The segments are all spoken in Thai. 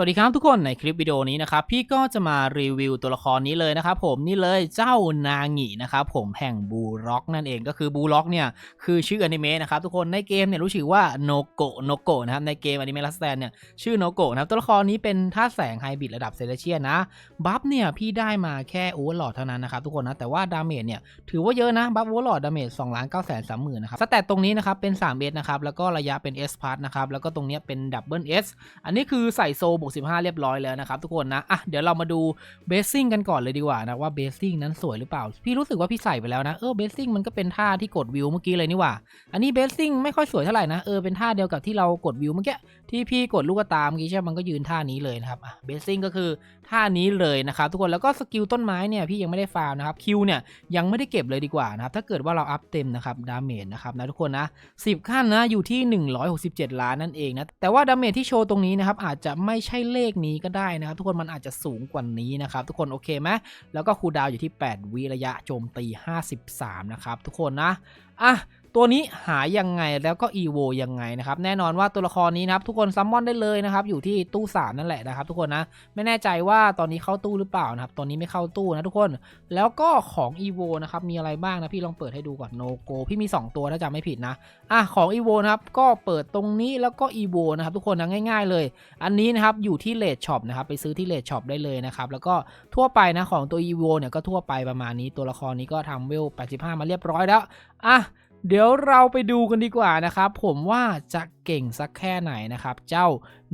วัสดีครับทุกคนในคลิปวิดีโอนี้นะครับพี่ก็จะมารีวิวตัวละครนี้เลยนะครับผมนี่เลยเจ้านางินะครับผมแห่งบูร็อกนั่นเองก็คือบูร็อกเนี่ยคือชื่ออนิเมะนะครับทุกคนในเกมเนี่ยรู้ชื่อว่าโนโกะโนโกะนะครับในเกมอนิเมะลัสแตนเนี่ยชื่อโนโกะนะครับตัวละครนี้เป็นท่าแสงไฮบริดระดับเซเลเชียนนะบัฟเนี่ยพี่ได้มาแค่โอเวอร์ลอดเท่านั้นนะครับทุกคนนะแต่ว่าดาเมจเนี่ยถือว่าเยอะนะบัฟโอเวอร์ลอดดาเมจ2ล้าน9แสนสามหมื่นนะครับสแตทตรงนี้นะครับเป็น3 s นะครับแล้วก็ระยะเป็น S พัทนะครับแล้วก็ตรงเนี้ยเป็นดับเบิล S อันนี้คือใส่โซบวก15เรียบร้อยแล้วนะครับทุกคนนะอะเดี๋ยวเรามาดูเบสซิ่งกันก่อนเลยดีกว่านะว่าเบสซิ่งนั้นสวยหรือเปล่า พี่รู้สึกว่าพี่ใส่ไปแล้วนะเออเบสซิ่งมันก็เป็นท่าที่กดวิวเมื่อกี้เลยนี่ว่า อันนี้เบสซิ่งไม่ค่อยสวยเท่าไหร่นะเออเป็นท่าเดียวกับที่เรากดวิวเมื่อกี้ที่พี่กดลูกตาเมื่อกี้ใช่ไหมมันก็ยืนท่านี้เลยนะครับอะเบสซิ่งก็คือท่านี้เลยนะครับทุกคนแล้วก็สกิลต้นไม้เนี่ยพี่ยังไม่ได้ฟาร์มนะครับคิวเนี่ยยังไม่ได้เก็บเลยดีกว่านะครับถ้าเกิดว่าเราอัพเต็มนะครับดาเมจนะครับนะทุกคนนะ10 ขั้นนะอยู่ที่ 167 ล้านนั่นเองนะแต่ว่าดาเมจที่โชว์ตรงนี้นะครับอาจจะไม่ใช่เลขนี้ก็ได้นะครับ ทุกคนมันอาจจะสูงกว่านี้นะครับ ทุกคนโอเคไหมแล้วก็คูดาวอยู่ที่ 8 วิระยะโจมตี 53 นะครับ ทุกคนนะอะ ตัวนี้หายังไงแล้วก็ EVO ยังไงนะครับแน่นอนว่าตัวละครนี้นะครับทุกคนซัมมอนได้เลยนะครับอยู่ที่ตู้ 3 นั่นแหละนะครับทุกคนนะไม่แน่ใจว่าตอนนี้เข้าตู้หรือเปล่านะครับตอนนี้ไม่เข้าตู้นะทุกคน แล้วก็ของ EVO นะครับมีอะไรบ้างนะพี่ลองเปิดให้ดูก่อน No Go พี่มี 2 ตัวถ้าจำไม่ผิดนะอะของ EVO นะครับก็เปิดตรงนี้แล้วก็ EVO นะครับทุกคนนะง่าย ๆ เลย อันนี้นะครับอยู่ที่เลดช็อปนะครับไปซื้อที่เลดช็อปได้เลยนะครับแล้วก็ทั่วไปนะของตัว EVO เนี่ยก็ทั่วไปประมาณนี้ตัวละครนี้ก็ทำเวล85 มาเรียบร้อยแล้วอะ เดี๋ยวเราไปดูกันดีกว่านะครับ ผมว่าจะเก่งสักแค่ไหนนะครับ เจ้า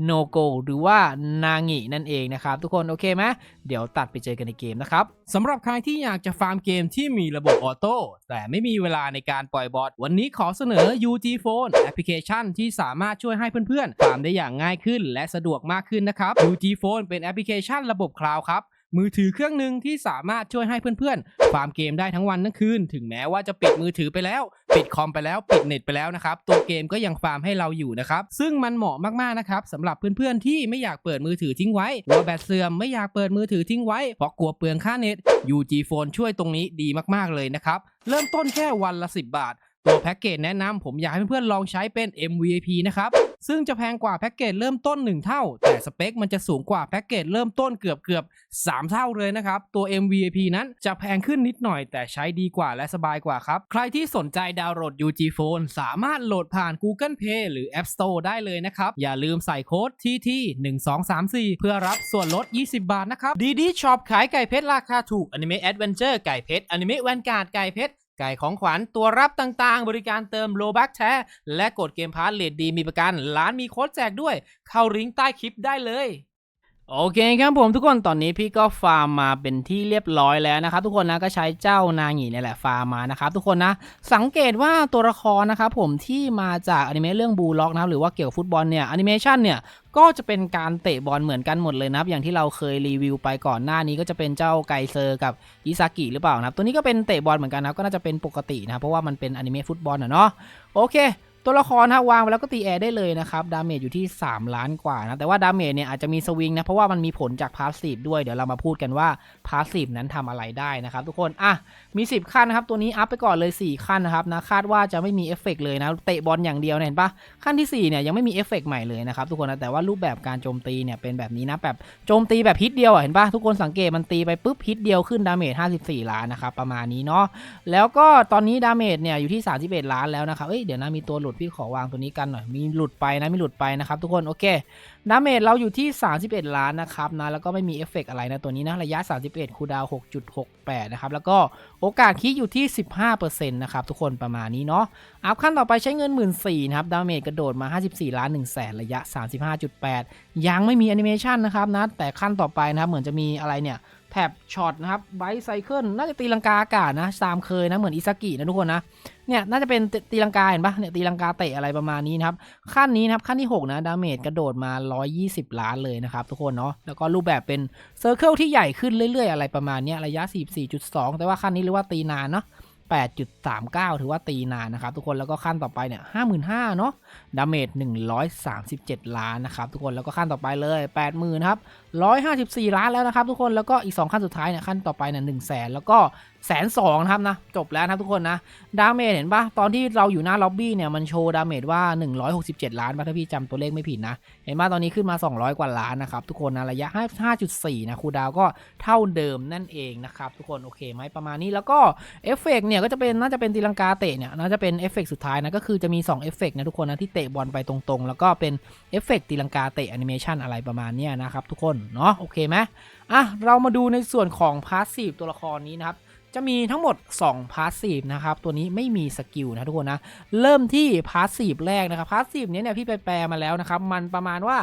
โนโกหรือว่านางินั่นเองนะครับ ทุกคนโอเคไหมเดี๋ยวตัดไปเจอกันในเกมนะครับสำหรับใครที่อยากจะฟาร์มเกมที่มีระบบออโต้แต่ไม่มีเวลาในการปล่อยบอทวันนี้ขอเสนอ UG Phone แอปพลิเคชันที่สามารถช่วยให้เพื่อนๆฟาร์มได้อย่างง่ายขึ้น และสะดวกมากขึ้นนะครับ UG Phone เป็นแอปพลิเคชันระบบคลาวด์ครับ มือถือเครื่องหนึ่งที่สามารถช่วยให้เพื่อนๆฟาร์มเกมได้ทั้งวันทั้งคืน ถึงแม้ว่าจะปิดมือถือไปแล้ว ปิดคอมไปแล้วปิดเน็ตไปแล้วนะครับ ตัวเกมก็ยังฟาร์มให้เราอยู่นะครับ ซึ่งมันเหมาะมากๆนะครับสำหรับเพื่อนๆที่ไม่อยากเปิดมือถือทิ้งไว้กลัวแบตเสื่อมไม่อยากเปิดมือถือทิ้งไว้เพราะกลัวเปลืองค่าเน็ต UG Phone ช่วยตรงนี้ดีมากๆเลยนะครับเริ่มต้นแค่วันละ 10 บาท ตัวแพ็กเกจแนะนำผมอยากให้เพื่อนๆลองใช้เป็น MVP นะครับ ซึ่งจะแพงกว่าแพ็กเกจเริ่มต้น 1 เท่า แต่สเปคมันจะสูงกว่าแพ็กเกจเริ่มต้นเกือบเกือบ3 เท่าเลยนะครับ ตัว MVP นั้นจะแพงขึ้นนิดหน่อย แต่ใช้ดีกว่าและสบายกว่าครับ ใครที่สนใจดาวน์โหลด UG Phone สามารถโหลดผ่าน Google Play หรือ App Store ได้เลยนะครับ อย่าลืมใส่โค้ด TT 1 2 3 4 เพื่อรับส่วนลด 20 บาทนะครับดีดีช็อปขายไก่เพชรราคาถูกอนิเมะแอดเวนเจอร์ไก่เพชรอนิเมะแวนการ์ดไก่เพชร ไก่ของขวัญตัวรับต่างๆ บริการเติมโลบักแท้ และกดเกมพาร์ทเลดดีมีประกันร้านมีโค้ดแจกด้วย เข้าลิงก์ใต้คลิปได้เลย โอเคครับผมทุกคนตอนนี้พี่ก็ฟาร์มมาเป็นที่เรียบร้อยแล้วนะครับทุกคนนะก็ใช้เจ้านางีเนี่ยแหละฟาร์มมานะครับทุกคนนะสังเกตว่าตัวละครนะครับผมที่มาจากอนิเมะเรื่องบูล็อกนะครับหรือว่าเกี่ยวกับฟุตบอลเนี่ยแอนิเมชันเนี่ยก็จะเป็นการเตะบอลเหมือนกันหมดเลยนะครับอย่างที่เราเคยรีวิวไปก่อนหน้านี้ก็จะเป็นเจ้าไกเซอร์กับอิซากิหรือเปล่านะครับตัวนี้ก็เป็นเตะบอลเหมือนกันนะครับก็น่าจะเป็นปกตินะครับเพราะว่ามันเป็นอนิเมะฟุตบอลอะเนาะโอเค ตัวละครนะวางไปแล้วก็ตีแอร์ได้เลยนะครับดาเมจอยู่ที่ 3 ล้านกว่านะแต่ว่าดาเมจเนี่ยอาจจะมีสวิงนะเพราะว่ามันมีผลจากพาสซีฟด้วยเดี๋ยวเรามาพูดกันว่าพาสซีฟนั้นทำอะไรได้นะครับทุกคนอะมี 10 ขั้นนะครับ ตัวนี้อัพไปก่อนเลย 4 ขั้นนะครับนะคาดว่าจะไม่มีเอฟเฟกต์เลยนะเตะบอลอย่างเดียวเห็นปะขั้นที่ 4เนี่ยยังไม่มีเอฟเฟกต์ใหม่เลยนะครับทุกคนนะแต่ว่ารูปแบบการโจมตีเนี่ยเป็นแบบนี้นะแบบโจมตีแบบฮิตเดียวเห็นปะทุกคนสังเกตมันตีไปปุ๊บฮิตเดียวขึ้นดาเมจ54 ล้านนะครับประมาณนี้เนาะแล้วก็ตอนนี้ดาเมจเนี่ยอยู่ที่ 31 ล้านแล้วนะครับเอ้ยเดี๋ยวนะมีตัวหลุดพี่ขอวางตัวนี้กันหน่อย มีหลุดไปนะ มีหลุดไปนะครับทุกคน โอเคดาเมจเราอยู่ที่ 31 ล้านนะครับนะ แล้วก็ไม่มีเอฟเฟกต์อะไรนะตัวนี้นะ ระยะ 31 คูดาว 6.68 นะครับ แล้วก็โอกาสคิดอยู่ที่ 15%นะครับทุกคนประมาณนี้เนาะ อัพขั้นต่อไปใช้เงิน 1 4ื่นนะครับ ดาเมจกระโดดมา 54 ล้าน1แสนระยะ 35.8 ยังไม่มีแอนิเมชันนะครับนะ แต่ขั้นต่อไปนะครับ เหมือนจะมีอะไรเนี่ย แถบช็อตนะครับไบไซเคิลน่าจะตีลังกาอากาศนะตามเคยนะเหมือนอิซากินะทุกคนนะเนี่ยน่าจะเป็นตีลังกาเห็นปะเนี่ยตีลังกาเตะอะไรประมาณนี้นะครับขั้นนี้นะครับขั้นที่ 6 นะดาเมจกระโดดมา 120 ล้านเลยนะครับทุกคนเนาะแล้วก็รูปแบบเป็นเซอร์เคิลที่ใหญ่ขึ้นเรื่อยๆ อะไรประมาณนี้ระยะ 44.2 แต่ว่าขั้นนี้เรียกว่าตีนานเนาะ 8.39 ถือว่าตีนานนะครับทุกคนแล้วก็ขั้นต่อไปเนี่ย55,000เนาะดาเมจ137 ล้านนะครับทุกคนแล้วก็ขั้นต่อไปเลย 80,000ครับ154 ล้านแล้วนะครับทุกคนแล้วก็อีก 2 ขั้นสุดท้ายเนี่ยขั้นต่อไปเนี่ย100,000 แล้วก็ แสนสองนะครับนะจบแล้วนะทุกคนนะดาเมจเห็นปะตอนที่เราอยู่หน้าล็อบบี้เนี่ยมันโชว์ดาเมจว่า 167 ล้านปะถ้าพี่จำตัวเลขไม่ผิดนะ เห็นปะตอนนี้ขึ้นมา 200 กว่าล้านนะครับทุกคนนะระยะ 5.4 นะคูดาวก็เท่าเดิมนั่นเองนะครับทุกคนโอเคไหมประมาณนี้แล้วก็เอฟเฟกต์เนี่ยก็จะเป็นน่าจะเป็นตีลังกาเตะเนี่ยน่าจะเป็นเอฟเฟกต์สุดท้ายนะก็คือจะมี2เอฟเฟกต์นะทุกคนนะที่เตะบอลไปตรงๆ แล้วก็เป็นเอฟเฟกต์ตีลังกาเตะแอนิเมชันอะไรประมาณเนี้ยนะครับทุกคนเนาะโอเคไหมอะเรามาดูในส่วนของพาสซีฟตัวละครนี้นะครับ จะมีทั้งหมด 2 พาสซีฟนะครับ ตัวนี้ไม่มีสกิลนะทุกคนนะ เริ่มที่พาสซีฟแรกนะครับ พาสซีฟนี้เนี่ยพี่ไปแปลมาแล้วนะครับ มันประมาณว่า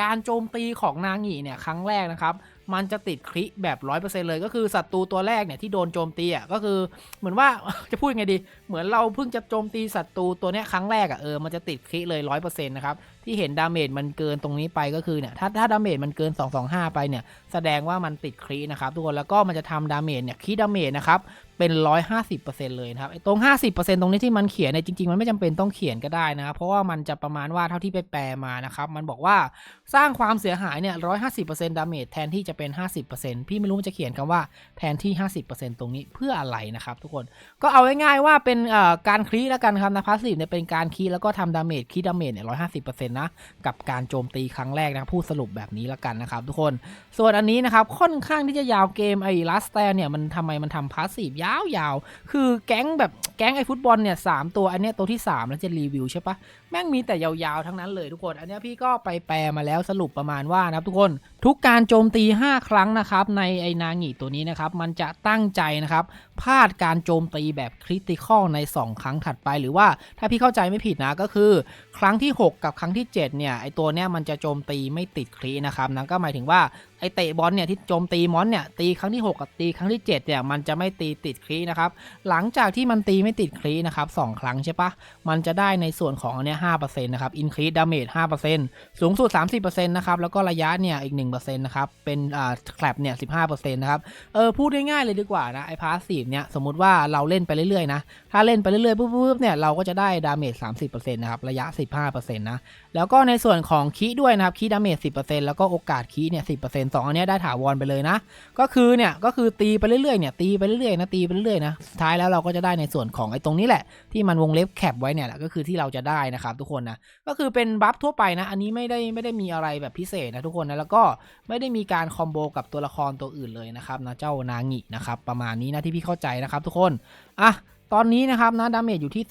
การโจมตีของนางหงีเนี่ยครั้งแรกนะครับ มันจะติดคริแบบ 100%เลยก็คือศัตรูตัวแรกเนี่ยที่โดนโจมตีอะก็คือเหมือนว่าจะพูดยังไงดี เหมือนเราเพิ่งจะโจมตีศัตรูตัวเนี้ยครั้งแรกอะเออมันจะติดคริเลย100%นะครับที่เห็นดาเมจมันเกินตรงนี้ไปก็คือเนี่ยถ้าถ้าดาเมจมันเกิน 225 ไปเนี่ยแสดงว่ามันติดครินะครับทุกคนแล้วก็มันจะทำดาเมจเนี่ยคริดาเมจนะครับเป็น 150%เลยนะครับไอ้ตรง 50%ตรงนี้ที่มันเขียนเนี่ยจริงๆ มันไม่จำเป็นต้องเขียนก็ได้นะครับ เพราะว่ามันจะประมาณว่าเท่าที่ไปแปลมานะครับ มันบอกว่าสร้างความเสียหายเนี่ย150%ดาเมจแทนที่จะเป็น 50%พี่ไม่รู้มันจะเขียนคำว่าแทนที่ 50%ตรงนี้เพื่ออะไรนะครับทุกคนก็เอาง่ายๆว่าเป็นการคลีแล้วกันครับนะพาสซีฟเนี่ยเป็นการคลีแล้วก็ทำดาเมจคลีดาเมจเนี่ย150%นะกับการโจมตีครั้งแรกนะพูดสรุปแบบนี้แล้วกันนะครับทุกคนส่วนอันนี้นะครับค่อนข้างที่จะยาวเกมไอ้ลัสแตนเนี่ยมันทำไมมันทำพาสซีฟยาวๆคือแก๊งแบบแก๊งไอ้ฟุตบอลเนี่ยสามตัวอันเนี้ยตัวที่ 3 แล้วจะรีวิวใช่ปะแม่งมีแต่ยาวๆทั้งนั้นเลยทุกคน อันเนี้ยพี่ก็ไปแปลมาแล้วสรุปประมาณว่านะครับทุกคนทุกการโจมตี 5 ครั้งนะครับในไอ้นางิตัวนี้นะครับมันจะตั้งใจนะครับพลาดการโจมตีแบบคริติคอลใน 2 ครั้งถัดไปหรือว่าถ้าพี่เข้าใจไม่ผิดนะก็คือ ครั้งที่ 6 กับครั้งที่ 7 เนี่ยไอ้ตัวเนี้ยมันจะโจมตีไม่ติดคลีนะครับนะก็หมายถึงว่าไอเตะบอลเนี่ยที่โจมตีมอนเนี่ยตีครั้งที่ 6 กับตีครั้งที่7เนี่ยมันจะไม่ตีติดคลีนะครับหลังจากที่มันตีไม่ติดคลีนะครับสองครั้งใช่ปะมันจะได้ในส่วนของอันเนี้ยห้าเปอร์เซ็นต์นะครับอินครีดดาเมจห้าเปอร์เซ็นต์สูงสุด30%นะครับแล้วก็ระยะเนี่ยอีก1%นะครับเป็นอ่าแคลปเนี่ยสิบห้าเปอร์เซ็นต์นะครับเออพูดง่ายๆเลยดีกว่านะไอพาสซีฟเนี่ยสมมติว่าเราเล่นไปเรื่อยๆนะถ้าเล่นไปเรื่อยๆปุ๊บๆเนี่ยเราก็จะได้ดาเมจ30%นะครับระยะ15%นะแล้วก็ในส่วนของคีด้วยนะครับคีดาเมจ10%แล้วก็โอกาสคีเนี่ย10%สองอันเนี้ยได้ถาวรไปเลยนะ ก็คือเนี่ยก็คือตีไปเรื่อยๆเนี่ยตีไปเรื่อยๆนะตีไปเรื่อยๆนะท้ายแล้วเราก็จะได้ในส่วนของไอ้ตรงนี้แหละ ที่มันวงเล็บแคปไว้เนี่ยแหละก็คือที่เราจะได้นะครับทุกคนนะก็คือเป็นบัฟทั่วไปนะ อันนี้ไม่ได้ไม่ได้มีอะไรแบบพิเศษนะทุกคนนะแล้วก็ไม่ได้มีการคอมโบกับตัวละครตัวอื่นเลยนะครับนะเจ้านางินะครับประมาณนี้นะที่พี่เข้าใจนะครับทุกคนอะ ตอนนี้นะครับนะดาเมจอยู่ที่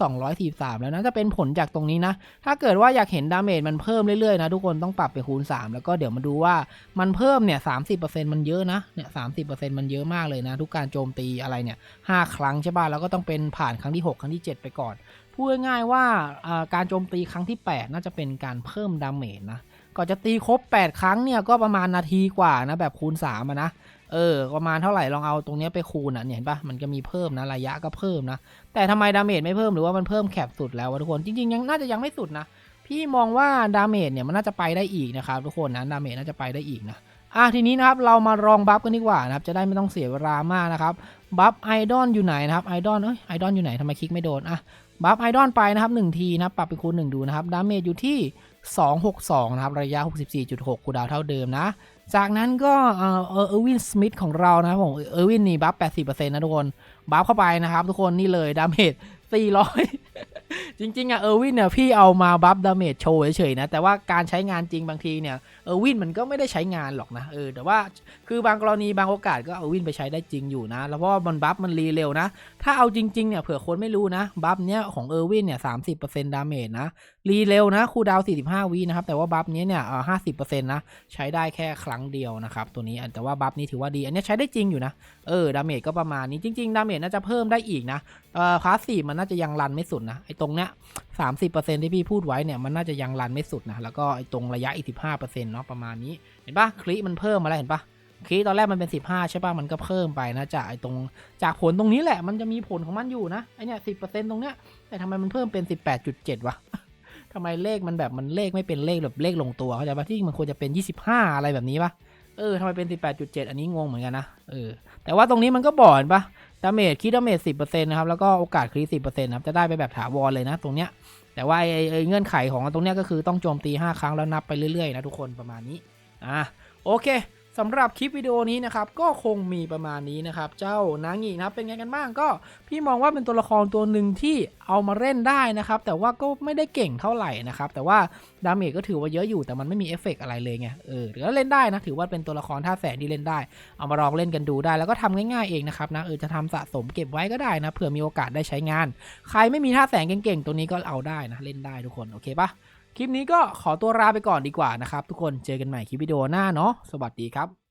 243 แล้วนะจะเป็นผลจากตรงนี้นะ ถ้าเกิดว่าอยากเห็นดาเมจมันเพิ่มเรื่อยๆนะทุกคนต้องปรับไปคูณ 3 แล้วก็เดี๋ยวมาดูว่ามันเพิ่มเนี่ย30%มันเยอะนะเนี่ย30%มันเยอะมากเลยนะ ทุกการโจมตีอะไรเนี่ย5ครั้งใช่ป่ะแล้วก็ต้องเป็นผ่านครั้งที่ 6 ครั้งที่ 7 ไปก่อนพูดง่ายๆว่าอ่าการโจมตีครั้งที่ 8 น่าจะเป็นการเพิ่มดาเมจนะ ก่อนจะตีครบ 8 ครั้งเนี่ยก็ประมาณนาทีกว่านะแบบคูณ3อะนะเออประมาณเท่าไหร่ลองเอาตรงนี้ไปคูณอะเห็นปะมันก็มีเพิ่มนะระยะก็เพิ่มนะ แต่ทำไมดาเมจไม่เพิ่มหรือว่ามันเพิ่มแคปสุดแล้ววะทุกคนจริงๆยังน่าจะยังไม่สุดนะพี่มองว่าดาเมจเนี่ยมันน่าจะไปได้อีกนะครับทุกคนนะดาเมจน่าจะไปได้อีกนะอะทีนี้นะครับเรามาลองบัฟกันดีกว่านะครับจะได้ไม่ต้องเสียเวลามากนะครับบัฟไอดอลอยู่ไหนนะครับไอดอลเอ้ยไอดอลอยู่ไหนทำไมคลิกไม่โดนอะบัฟไอดอลไปนะครับหนึ่งทีนะครับปรับเป็นคูณหนึ่งดูนะครับดาเมจอยู่ที่ 262 นะครับ ระยะ 64.6คูดาวเท่าเดิมนะ จากนั้นก็เออเออร์วินสมิธของเรานะครับผมเออร์วินนี่บัฟ 80%นะทุกคน บัฟเข้าไปนะครับ ทุกคนนี่เลยดาเมจ400 จริง ๆอะเออร์วินเนี่ยพี่เอามาบัฟดาเมจโชว์เฉยๆนะ แต่ว่าการใช้งานจริงบางทีเนี่ยเออร์วินมันก็ไม่ได้ใช้งานหรอกนะเออแต่ว่าคือบางกรณีบางโอกาสก็เอาวินไปใช้ได้จริงอยู่นะ แล้วเพราะว่ามันบัฟมันรีเร็วนะ ถ้าเอาจริง ๆ เนี่ย เผื่อคนไม่รู้นะ บัฟเนี้ยของเออร์วินเนี่ย30%ดาเมจนะ รีเร็วนะ คูดาวน์45วินะครับ แต่ว่าบัฟนี้เนี่ยห้าสิบเปอ่อ50%นต์นะ ใช้ได้แค่ครั้งเดียวนะครับ ตัวนี้ แต่ว่าบัฟนี้ถือว่าดี อันนี้ใช้ได้จริงอยู่นะ เออ ดาเมจก็ประมาณนี้ จริง ๆ ดาเมจน่าจะเพิ่มได้อีกนะ เอ่อ พาสซีฟมันน่าจะยังรันไม่สุดนะ ไอ้ตรงเนี้ย30%ที่พี่พูดไว้เนี่ย มันน่าจะยังรันไม่สุดนะ แล้วก็ไอ้ตรงระยะอีก15%เนาะ ประมาณนี้ เห็นปะคลิมันเพิ่มมาแล้วเห็นปะ คลิตอนแรกมันเป็น 15 ใช่ป่ะ มันก็เพิ่มไปนะ จากไอ้ตรงจากผลตรงนี้แหละ มันจะมีผลของมันอยู่นะไอเนี่ย10%ตรงเนี้ย แต่ทำไมมันเพิ่มเป็น 18.7 วะทำไมเลขมันแบบมันเลขไม่เป็นเลขแบบเลขลงตัวเข้าใจปะที่มันควรจะเป็น 25 อะไรแบบนี้ป่ะเออทำไมเป็น 18.7 อันนี้งงเหมือนกันนะเออแต่ว่าตรงนี้มันก็บอกเห็นปะดาเมจคิดดาเมจ10%นะครับแล้วก็โอกาสคริสิ10%นะครับจะได้ไปแบบถาวรเลยนะตรงเนี้ยแต่ว่าไอ้ไอ้ไอ้เงื่อนไขของตรงเนี้ยก็คือต้องโจมตี 5 ครั้งแล้วนับไปเรื่อยๆนะทุกคนประมาณนี้อะโอเค สำหรับคลิปวิดีโอนี้นะครับก็คงมีประมาณนี้นะครับ เจ้านางงีนะครับเป็นไงกันบ้างก็พี่มองว่าเป็นตัวละครตัวหนึ่งที่เอามาเล่นได้นะครับ แต่ว่าก็ไม่ได้เก่งเท่าไหร่นะครับ แต่ว่าดาเมจก็ถือว่าเยอะอยู่แต่มันไม่มีเอฟเฟกต์อะไรเลยไงเออหรือว่าเล่นได้นะถือว่าเป็นตัวละครท่าแสนที่เล่นได้ เอามาลองเล่นกันดูได้ แล้วก็ทำง่ายๆเองนะครับนะเออจะทำสะสมเก็บไว้ก็ได้นะเผื่อมีโอกาสได้ใช้งาน ใครไม่มีท่าแสงเก่งๆตัวนี้ก็เอาได้นะเล่นได้ทุกคนโอเคปะ คลิปนี้ก็ขอตัวลาไปก่อนดีกว่านะครับ ทุกคนเจอกันใหม่คลิปวิดีโอหน้าเนาะสวัสดีครับ